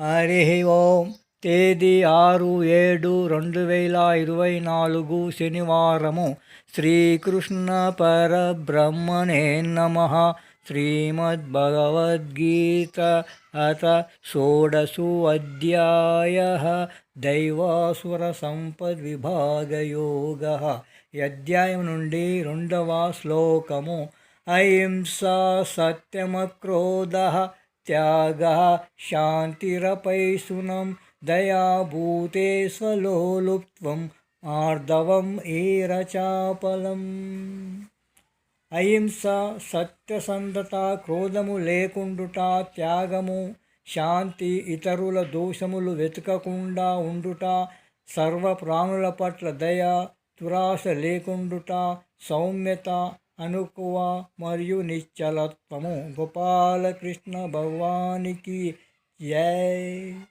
హరి ఓం. తేదీ ఆరు ఏడు రెండు వేల ఇరవై నాలుగు శనివారము. శ్రీకృష్ణ పరబ్రహ్మణే నమ. శ్రీమద్భగవద్గీత అత షోడశో అధ్యాయ. దైవాసుర సంపద్విభాగయోగ ఈ అధ్యాయం నుండి రెండవ శ్లోకము. అహింస సత్యమక్రోధ. త్యాగ శాంతిరపైశునం దయాభూతే స్వలోలుప్త్వం ఆర్దవం ఈరచాపలం అహింస సత్యసంధత క్రోధము లేకుండుట త్యాగము శాంతి ఇతరుల దోషములు వెతకకుండా ఉండుట సర్వ ప్రాణుల పట్ల దయ దురాశ లేకుండుట సౌమ్యత అనుకువ మరియు నిశ్చలత్వము గోపాలకృష్ణ భగవానికి జై